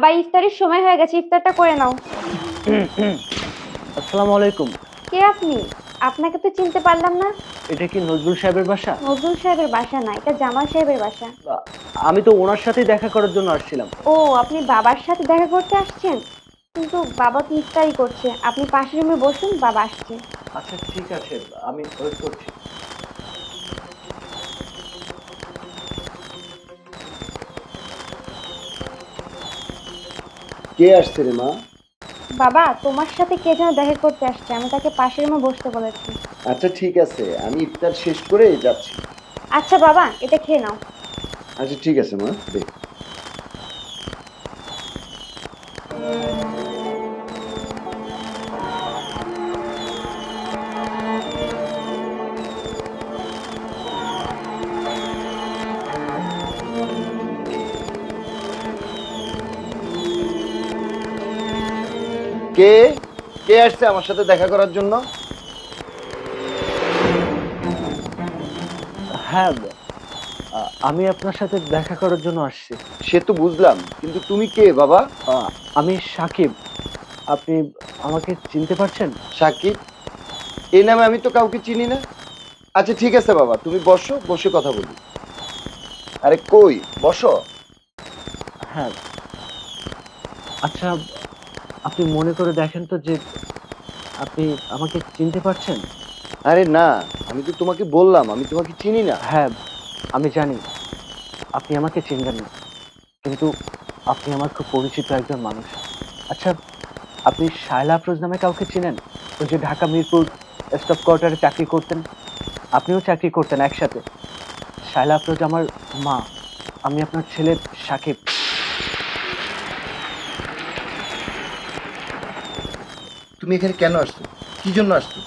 বাবা ইফতারের সময় হয়ে গেছে ইফতারটা করে নাও। আসসালামু আলাইকুম। কে আপনি? আপনাকে তো চিনতে পারলাম না। এটা কি নজরুল সাহেবের বাসা? নজরুল সাহেবের বাসা না এটা জামাল সাহেবের বাসা। আমি তো ওনার সাথেই দেখা করার জন্য আসছিলাম। ও আপনি বাবার সাথে দেখা করতে আসছেন? কিন্তু বাবা তো ইফতারি করছে। আপনি পাশের রুমে বসুন বাবা আসছে। আচ্ছা ঠিক আছে। আমি ওয়েট করছি। কে আসছে রে মা? বাবা তোমার সাথে কে যেন দেখা করতে আসছে? আমি তাকে পাশের রুমে বসতে বলেছি। আচ্ছা ঠিক আছে। আমি ইফতার শেষ করে যাচ্ছি। আচ্ছা বাবা এটা খেয়ে নাও। আচ্ছা ঠিক আছে মা দে। কে? কে আসছে আমার সাথে দেখা করার জন্য? হ্যাঁ আমি আপনার সাথে দেখা করার জন্য আসছি। সে তো বুঝলাম কিন্তু তুমি কে বাবা? আমি সাকিব। আপনি আমাকে চিনতে পারছেন? সাকিব? এই নামে আমি তো কাউকে চিনি না। আচ্ছা ঠিক আছে বাবা তুমি বসো বসে কথা বলি। আরে কই? বসো। হ্যাঁ। আচ্ছা আপনি মনে করে দেখেন তো যে আপনি আমাকে চিনতে পারছেন? আরে না আমি তো তোমাকে বললাম আমি তোমাকে চিনি না। হ্যাঁ আমি জানি। আপনি আমাকে চিনবেন না। কিন্তু আপনি আমার খুব পরিচিত একজন মানুষ। আচ্ছা আপনি শায়লা আফরোজ নামে কাউকে চিনেন? ওই যে ঢাকা মিরপুর স্টাফ কোয়ার্টারে চাকরি করতেন? আপনিও চাকরি করতেন একসাথে। শায়লা আফরোজ আমার মা। আমি আপনার ছেলে সাকিব। তুমি এখানে কেন আসছো কি জন্য আসছো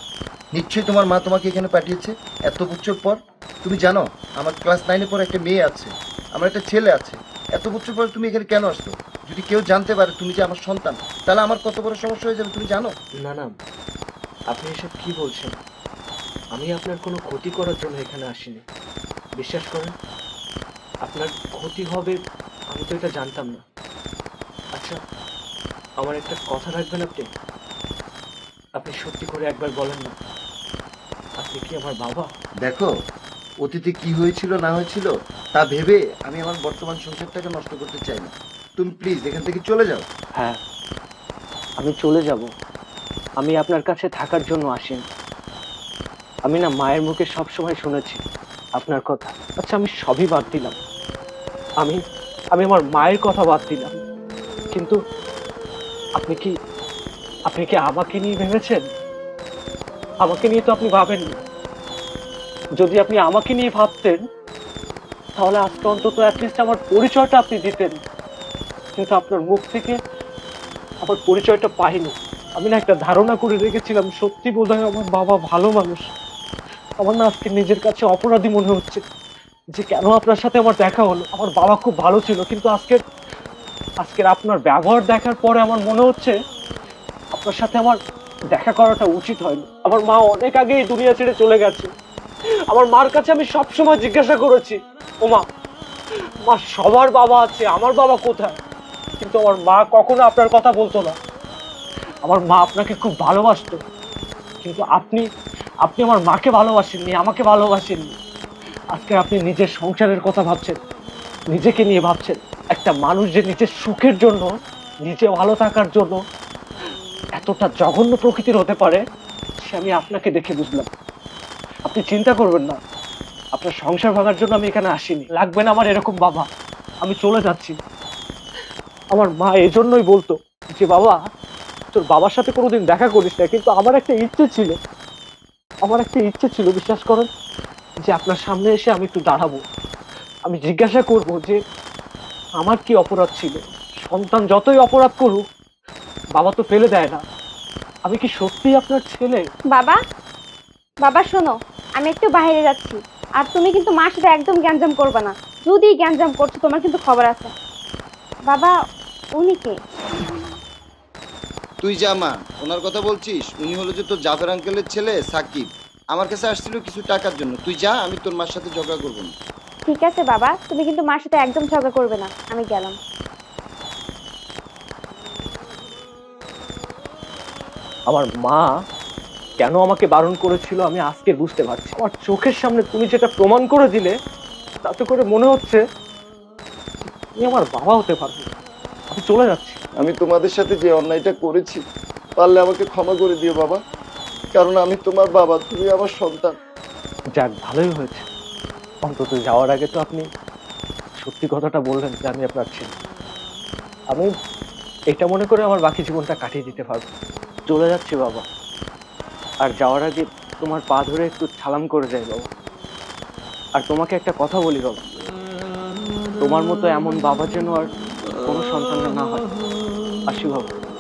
নিশ্চয়ই তোমার মা তোমাকে এখানে পাঠিয়েছে। এত বছর পর, তুমি জানো, আমার ক্লাস নাইনে পর একটা মেয়ে আছে, আমার একটা ছেলে আছে। এত বছর পর তুমি এখানে কেন আসছো যদি কেউ জানতে পারে তুমি যে আমার সন্তান, তাহলে আমার কত বড় সমস্যা হয়ে যাবে, তুমি জানো? না না, আপনি এসব কি বলছেন? আমি আপনার কোনো ক্ষতি করার জন্য এখানে আসিনি। বিশ্বাস করেন, আপনার ক্ষতি হবে, আমি তো এটা জানতাম না। আচ্ছা আমার একটা কথা রাখবেন আপনি? আপনি সত্যি করে একবার বলেন না। আপনি কি আমার বাবা? দেখো অতীতে কি হয়েছিল না হয়েছিল তা ভেবে আমি আমার বর্তমান সংসারটাকে নষ্ট করতে চাই না। তুমি প্লিজ এখান থেকে চলে যাও। হ্যাঁ আমি চলে যাব। আমি আপনার কাছে থাকার জন্য আসিনি। আমি না মায়ের মুখে সব সময় শুনেছি আপনার কথা। আচ্ছা আমি সবই বাদ দিলাম। আমি আমি আমার মায়ের কথা বাদ দিলাম। কিন্তু আপনি কি আপনি কি আমাকে নিয়ে ভেবেছেন? আমাকে নিয়ে তো আপনি ভাবেননি। যদি আপনি আমাকে নিয়ে ভাবতেন, তাহলে আজকে অন্তত অ্যাটলিস্ট আমার পরিচয়টা আপনি দিতেন। কিন্তু আপনার মুখ থেকে আমার পরিচয়টা পাইনি। আমি না একটা ধারণা করে রেখেছিলাম, সত্যি বোধ আমার বাবা ভালো মানুষ। আমার না আজকে নিজের কাছে অপরাধী মনে হচ্ছে যে কেন আপনার সাথে আমার দেখা হলো। আমার বাবা খুব ভালো ছিল, কিন্তু আজকের আজকের আপনার ব্যবহার দেখার পরে আমার মনে হচ্ছে আপনার সাথে আমার দেখা করাটা উচিত হয়নি। আমার মা অনেক আগে এই দুনিয়া ছেড়ে চলে গেছে। আমার মার কাছে আমি সব সময় জিজ্ঞাসা করেছি, ও মা মা, সবার বাবা আছে, আমার বাবা কোথায়? কিন্তু আমার মা কখনো আপনার কথা বলতো না। আমার মা আপনাকে খুব ভালোবাসতো। কিন্তু আপনি আপনি আমার মাকে ভালোবাসেননি, আমাকে ভালোবাসেননি। আজকে আপনি নিজের সংসারের কথা ভাবছেন, নিজেকে নিয়ে ভাবছেন। একটা মানুষ যে নিজের সুখের জন্য, নিজে ভালো থাকার জন্য এতটা জঘন্য প্রকৃতির হতে পারে সে আমি আপনাকে দেখে বুঝলাম। আপনি চিন্তা করবেন না। আপনার সংসার ভাঙার জন্য আমি এখানে আসিনি। লাগবে না আমার এরকম বাবা। আমি চলে যাচ্ছি। আমার মা এজন্যই বলতো যে, বাবা, তোর বাবার সাথে কোনোদিন দেখা করিস না। কিন্তু আমার একটা ইচ্ছে ছিল। আমার একটা ইচ্ছে ছিল, বিশ্বাস করেন, যে আপনার সামনে এসে আমি একটু দাঁড়াবো। আমি জিজ্ঞাসা করব যে, আমার কি অপরাধ ছিল? সন্তান যতই অপরাধ করুক, বাবা তো ফেলে দেয় না। আমি কি সত্যি আপনার ছেলে? বাবা বাবা শোনো আমি একটু বাইরে যাচ্ছি। আর তুমি কিন্তু মার সাথে একদম গ্যাঞ্জাম করবে না। যদি গ্যাঞ্জাম করছ তোমার কিন্তু খবর আছে। বাবা উনি কে? তুই যা মা। ওনার কথা বলছিস? উনি হলো যে তোর জাফর আঙ্কেলের ছেলে সাকিব। আমার কাছে আসছিল কিছু টাকার জন্য। তুই যা আমি তোর মার সাথে ঝগড়া করব না। ঠিক আছে বাবা তুমি কিন্তু মার সাথে একদম ঝগড়া করবে না। আমি গেলাম। আমার মা কেন আমাকে বারণ করেছিল আমি আজকে বুঝতে পারছি আমার চোখের সামনে তুমি যেটা প্রমাণ করে দিলে তাতে করে মনে হচ্ছে তুমি আমার বাবা হতে পারবে। আমি চলে যাচ্ছি। আমি তোমাদের সাথে যে অন্যায়টা করেছি পারলে আমাকে ক্ষমা করে দিও বাবা। কারণ আমি তোমার বাবা তুমি আমার সন্তান। যাক ভালোই হয়েছে। অন্তত যাওয়ার আগে তো আপনি সত্যি কথাটা বললেন যে আমি আপনার ছেলে। আমি এটা মনে করে আমার বাকি জীবনটা কাটিয়ে দিতে পারব। চলে যাচ্ছে বাবা। আর যাওয়ার আগে তোমার পা ধরে একটু সালাম করে যাই বাবা। আর তোমাকে একটা কথা বলি বাবা। তোমার মতো এমন বাবা যেন আর কোনো সন্তানের না হয়। আসি বাবা।